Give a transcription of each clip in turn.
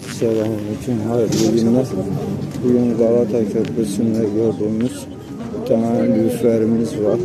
Selamünaleyküm. Hayırlı günler. Bugün Galata Köprüsü'nde gördüğümüz bir tane lüferimiz var.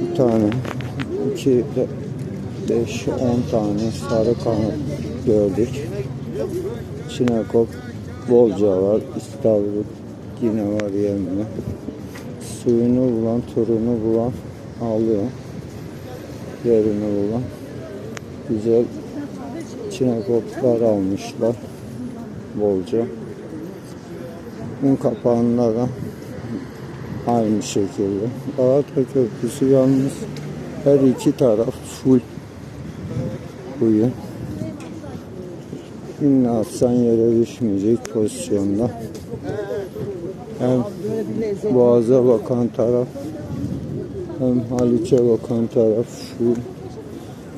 Bir tane, iki, beş, on tane sarı kanat gördük. Çinekop bolca var. İstavrit yine var yerine. Suyunu bulan, turunu bulan alıyor. Yerini bulan. Güzel çinekoplar almışlar bolca. Un kapağında da aynı şekilde. Galata Köprüsü yalnız her iki taraf full kuyu. İnne atsan yere düşmeyecek pozisyonda. Hem boğaza bakan taraf hem Haliç'e bakan taraf full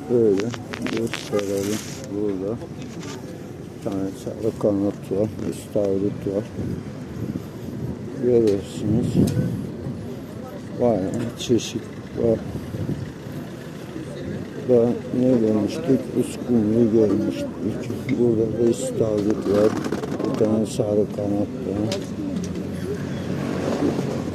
böyle gösterelim burada. Bir tane sarı kanat var istavrit var. Görüyorsunuz. Bayağı çeşit var. Da ne görmüştük uskumru görmüştük. Burada da istavrit var. Bir tane sarı kanat var.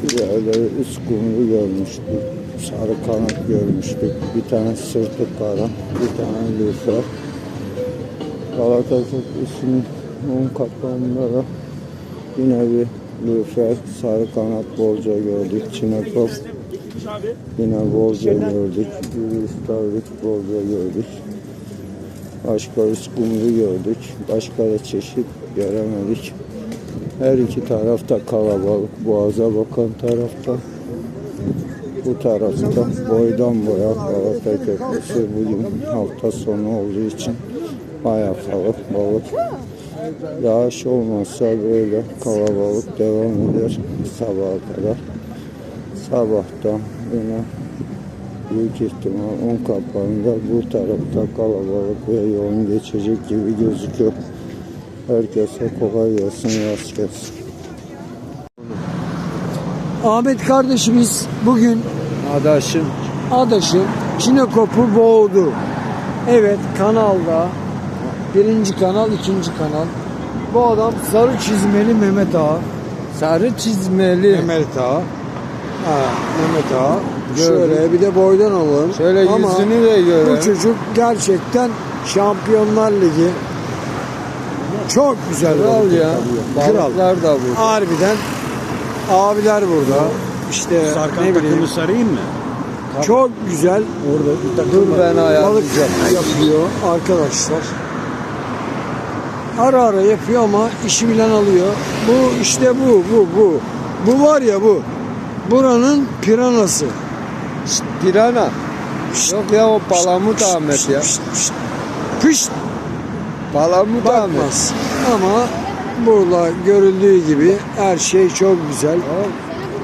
Diğerleri uskumru görmüştük. Sarı kanat görmüştük. Bir tane sırtı kara, bir tane lüfer. Galata Köprüsü'nün un kapağında da yine bir lüfer, sarı kanat bolca gördük. Çinekop yine bolca gördük. İstavrit bolca gördük. Başka uskumru gördük. Başka da çeşit göremedik. Her iki tarafta kalabalık. Boğaza bakan tarafta bu tarafta boydan boya Galata Köprüsü bugün hafta sonu olduğu için bayağı balık balık. Yağış olmazsa böyle kalabalık devam eder sabaha kadar. Sabahtan yine büyük ihtimal un kapağında bu tarafta kalabalık ve yoğun geçecek gibi gözüküyor. Herkese kolay gelsin, rast gelsin. Ahmet kardeşimiz bugün Adaşım adaşı Çinekop'u boğdu. Evet kanalda birinci kanal ikinci kanal. Bu adam sarı çizmeli Mehmet Ağa. sarı çizmeli Mehmet Ağa. Ha, Mehmet Ağa. Gördüm. Şöyle bir de boydan alalım. Şöyle Ama yüzünü de göre. bu çocuk gerçekten Şampiyonlar Ligi çok güzel Kral ya. Kral. Balıklar da bu. Harbiden abiler burada. İşte Sarkan ne bileyim takımı sarayım mı? çok güzel orada bir takım Dur ben balık ayarlayacağım. yapıyor arkadaşlar. Ara ara yapıyor ama işi bilen alıyor. Bu işte bu bu bu. Bu var ya bu. Buranın piranası. Şşt, pirana. Yok ya o palamut Ahmet ya. Pişt. Palamut Ahmet. Ama burada görüldüğü gibi her şey çok güzel.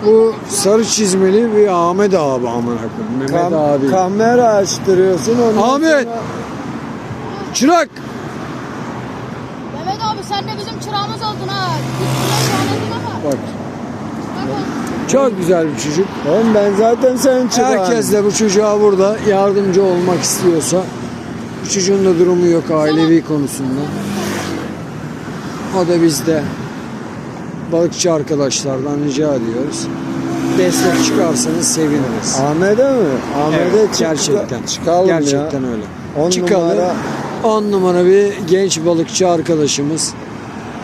Bu sarı çizmeli bir Ahmet abi amına koyayım. Mehmet Kam- abi. kamera açtırıyorsun ondan Ahmet! sonra- Çırak. Mehmet abi sen de bizim çırağımız oldun ha. Bak Bak oğlum. çok güzel bir çocuk. Oğlum ben zaten senin çıkağın. Herkes de bu çocuğa burada yardımcı olmak istiyorsa bu çocuğun da durumu yok ailevi konusunda. O da bizde balıkçı arkadaşlardan rica ediyoruz. Destek çıkarsanız seviniriz. Ahmet'e mi? Ahmet'e Evet, çık- gerçekten. çıkalım gerçekten ya. öyle. On Çıkalım. numara. 10 numara bir genç balıkçı arkadaşımız.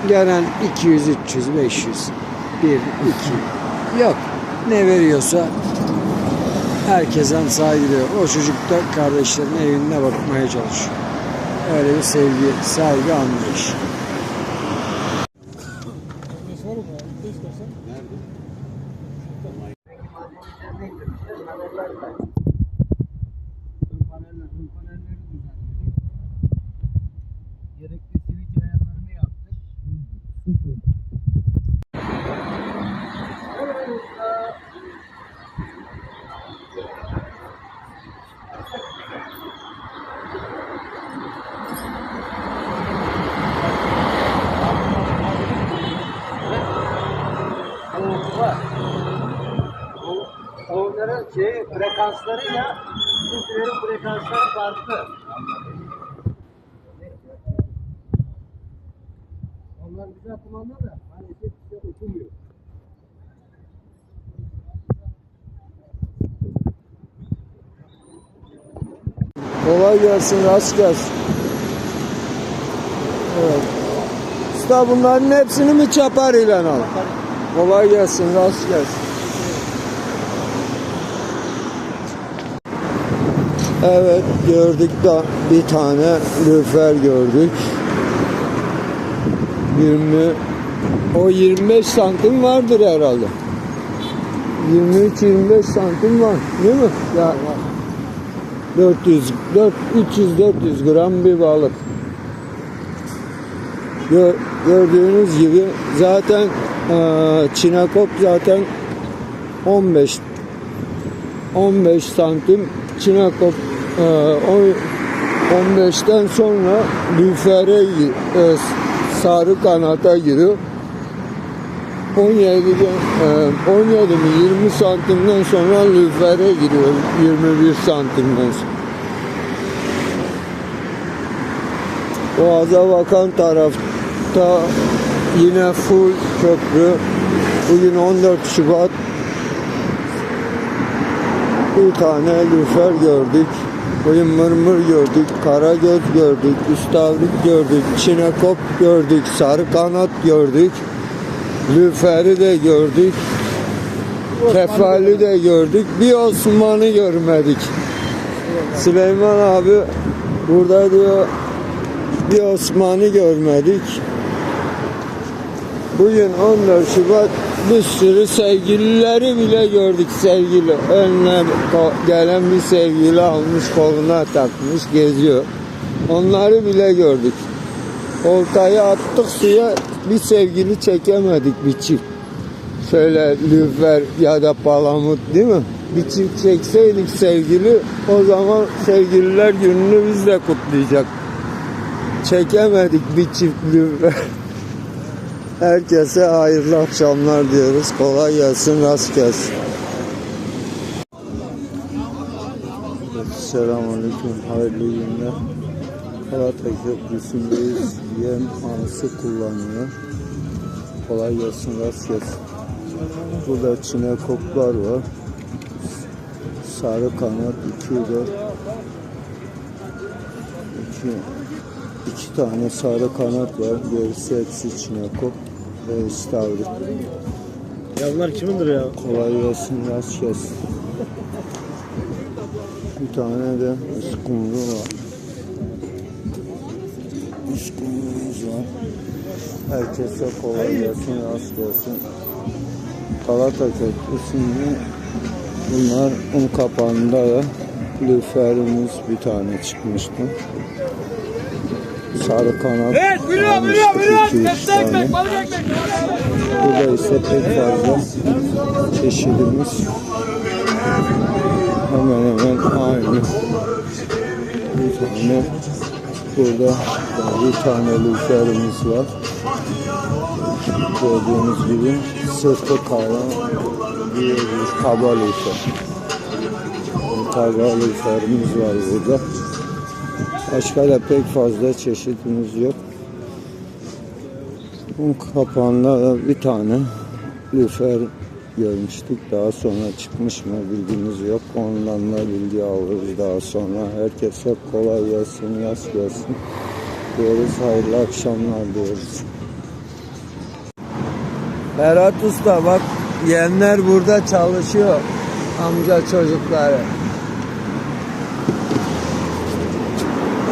Gelen 200, 300, 500. 1, 2. Yok. Ne veriyorsa herkesten saygılıyor. O çocuk da kardeşlerinin evine bakmaya çalışıyor. Öyle bir sevgi, saygı, anlayış. Frekanslarıyla bizimkilerin frekansları farklı. Onlar güzel kumanda da maalesef işte okumuyor. Kolay gelsin, rast gelsin. Evet. Usta bunların hepsini mi çapar ile al? Kolay gelsin, rast gelsin. Evet gördük da bir tane lüfer gördük. 20 o 25 santim vardır herhalde. 23-25 santim var değil mi? Ya 400 4 300 400 gram bir balık. Gör- Gördüğünüz gibi zaten eee çinekop zaten 15 15 santim on- 15'ten sonra lüfere eee, sarı kanata giriyor. 17'den eee, 17 mi 20 santimden sonra lüfere giriyor 21 santimden sonra. Boğaza bakan tarafta yine full köprü. Bugün 14 Şubat. Bir tane lüfer gördük. Bugün mırmır gördük, karagöz gördük, istavrit gördük, çinekop gördük, sarı kanat gördük. Lüferi de gördük. Kefali de gördük. Bir Osman'ı görmedik. Süleyman abi burada diyor bir Osman'ı görmedik. Bugün 14 Şubat bir sürü sevgilileri bile gördük sevgili. Önüne gelen bir sevgili almış koluna takmış geziyor. Onları bile gördük. Oltayı attık suya bir sevgili çekemedik bir çift. Şöyle lüfer ya da palamut değil mi? Bir çift çekseydik sevgili o zaman sevgililer gününü biz de kutlayacak. Çekemedik bir çift lüfer. Herkese hayırlı akşamlar diyoruz. Kolay gelsin, rast gelsin. Selamünaleyküm, hayırlı günler. Galata Köprüsü'ndeyiz. Yem anısı kullanıyor. Kolay gelsin, rast gelsin. Burada çinekoplar var. Sarı kanat 2 de iki, iki tane sarı kanat var. Gerisi hepsi çinekop ve istavrit. Ya bunlar kimindir ya? Kolay gelsin, rast gelsin. Bir tane de iskumru var. İskumrumuz var. Herkese kolay gelsin, rast gelsin. Galata Köprüsü'nde bunlar un kapağında da lüferimiz bir tane çıkmıştı. Sarı kanat Evet, biliyor, almıştık biliyor, iki, biliyor. üç Tepsi ekmek, balık ekmek. Burada ise pek fazla çeşidimiz hemen hemen aynı. Bir tane burada bir tane lüferimiz var. Gördüğünüz gibi sırtı kara diyoruz kaba lüfer. Kaba lüferimiz var burada. Başka da pek fazla çeşitimiz yok. Bu kapağında da bir tane lüfer görmüştük. Daha sonra çıkmış mı bilgimiz yok. Ondan da bilgi alırız daha sonra. Herkese kolay gelsin, yaz gelsin. Diyoruz hayırlı akşamlar diyoruz. Berat Usta bak yeğenler burada çalışıyor. Amca çocukları.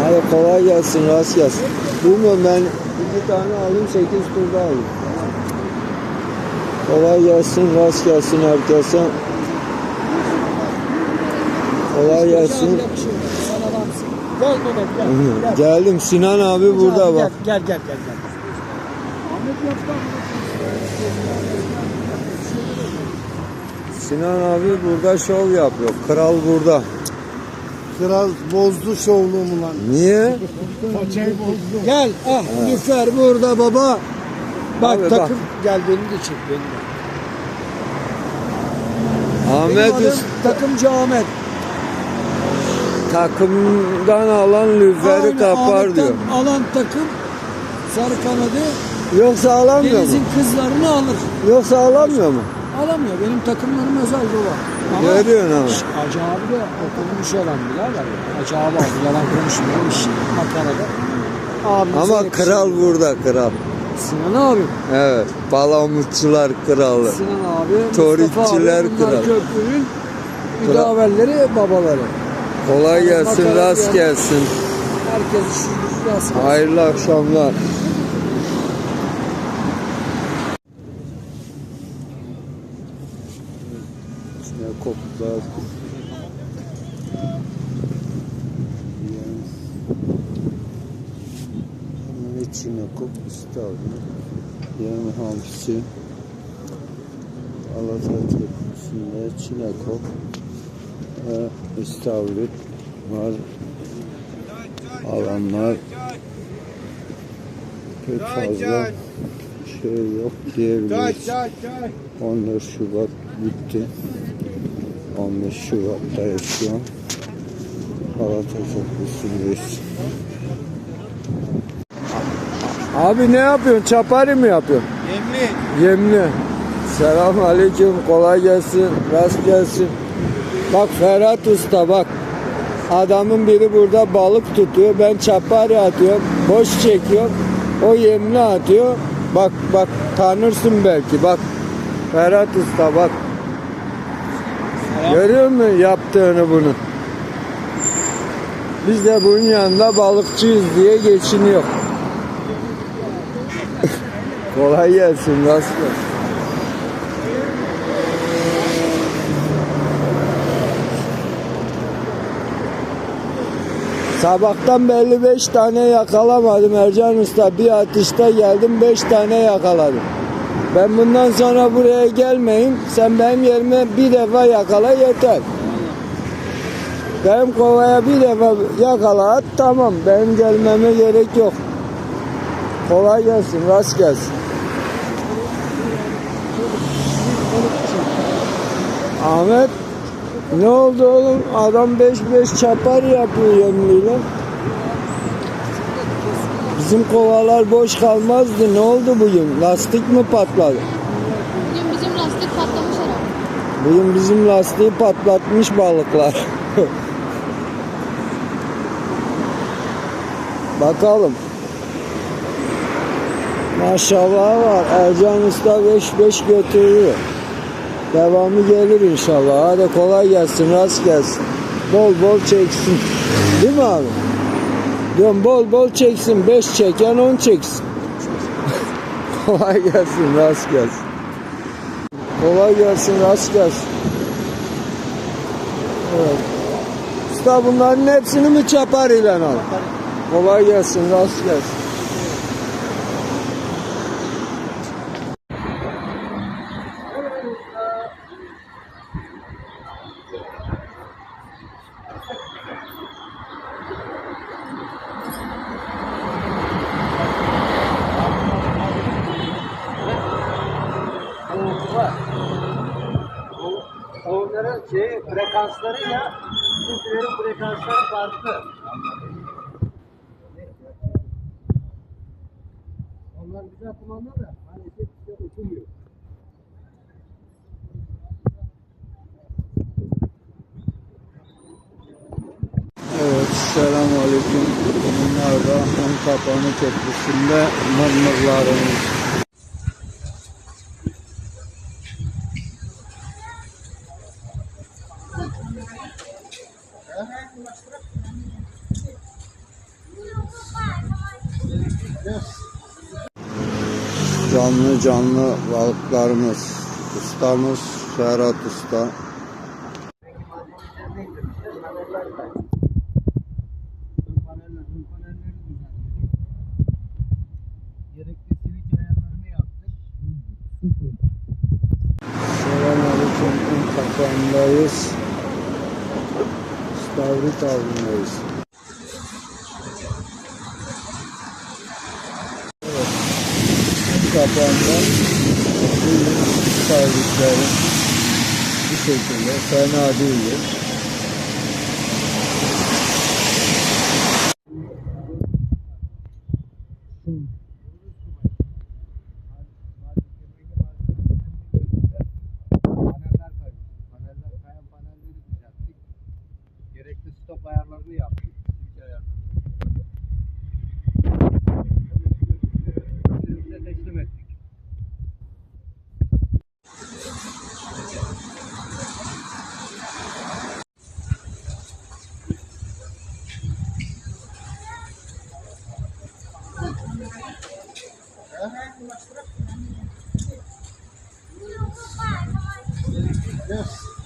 Hadi kolay gelsin, rast gelsin. Bilmiyorum ben iki tane alayım, sekiz turda alayım. Kolay gelsin, rast gelsin herkese. Kolay gelsin. Sen adamsın. Gel Mehmet gel. Geldim, Sinan abi burada bak. Gel gel gel gel. gel. Sinan abi burada şov yapıyor. Kral burada. Kral bozdu şovluğumu lan. Niye? Paçayı bozdu. Gel ah lüfer burada baba. Bak Abi bak. takım gel beni de çek beni de. Benim Ahmet adım Usta takımcı Ahmet. takımdan alan lüferi Aynı kapar Ahmet'ten diyor. Alan takım sarı kanadı Yoksa alamıyor mu? Denizin kızlarını alır. Yoksa alamıyor mu? Alamıyor. Benim takımlarım özel baba. Ama Görüyorsun ama. Şş, Hacı abi de adam birader. Hacı abi abi yalan konuşmuyor. İş Ankara'da. Abimize Ama kral burada kral. Sinan abi. Evet. Palamutçular kralı. Sinan abi. Abi. Bunlar kralı. köprünün müdavelleri babaları. Kolay gelsin, rast gelsin. Herkes rast gelsin. Hayırlı akşamlar. İçine koplar. Bunun içine kop istavri. Yem hamsi. Alata köprüsünde çinekop ve istavrit var. Alanlar pek fazla şey yok diyebiliriz. 14 Şubat bitti. 15 Şubat'tayız şu an. Galata Köprüsü'ndeyiz. Abi ne yapıyorsun? Çapari mi yapıyorsun? Yemli. Yemli. Selam aleyküm. Kolay gelsin. Rast gelsin. Bak Ferhat Usta bak. Adamın biri burada balık tutuyor. Ben çapari atıyorum. Boş çekiyorum. O yemli atıyor. Bak bak tanırsın belki. Bak Ferhat Usta bak. Görüyor musun yaptığını bunu? Biz de bunun yanında balıkçıyız diye geçiniyor. Kolay gelsin. Gelsin. Sabahtan belli 5 tane yakalamadım Ercan Usta. Bir atışta geldim 5 tane yakaladım. Ben bundan sonra buraya gelmeyeyim. Sen benim yerime bir defa yakala yeter. Benim kovaya bir defa yakala at tamam. Benim gelmeme gerek yok. Kolay gelsin, rast gelsin. Ahmet ne oldu oğlum? Adam 5-5 çapar yapıyor yemliyle. Bizim kovalar boş kalmazdı. Ne oldu bugün? Lastik mi patladı? Bugün bizim lastik patlamış herhalde. Bugün bizim lastiği patlatmış balıklar. Bakalım. Maşallah var. Ercan Usta 5-5 götürüyor. Devamı gelir inşallah. Hadi kolay gelsin, rast gelsin. Bol bol çeksin. Değil mi abi? Diyorum bol bol çeksin. 5 çeken 10 çeksin. kolay gelsin, rast gelsin. Kolay gelsin, rast gelsin. Evet. Usta bunların hepsini mi çapar ile al? Kolay gelsin, rast gelsin. Frekanslarıyla bizimkilerin frekansları farklı. Onlar güzel kumanda da maalesef bize okumuyor. Evet, selamun aleyküm. Bunlar da Kapanı Köprüsü'nde mırmırlarımız. Canlı canlı balıklarımız. Ustamız Ferhat Usta. Selamünaleyküm. Kapağındayız. Stavrit avındayız. Evet. Ön kapağında bu stavritleri bu şekilde fena değil. Yes.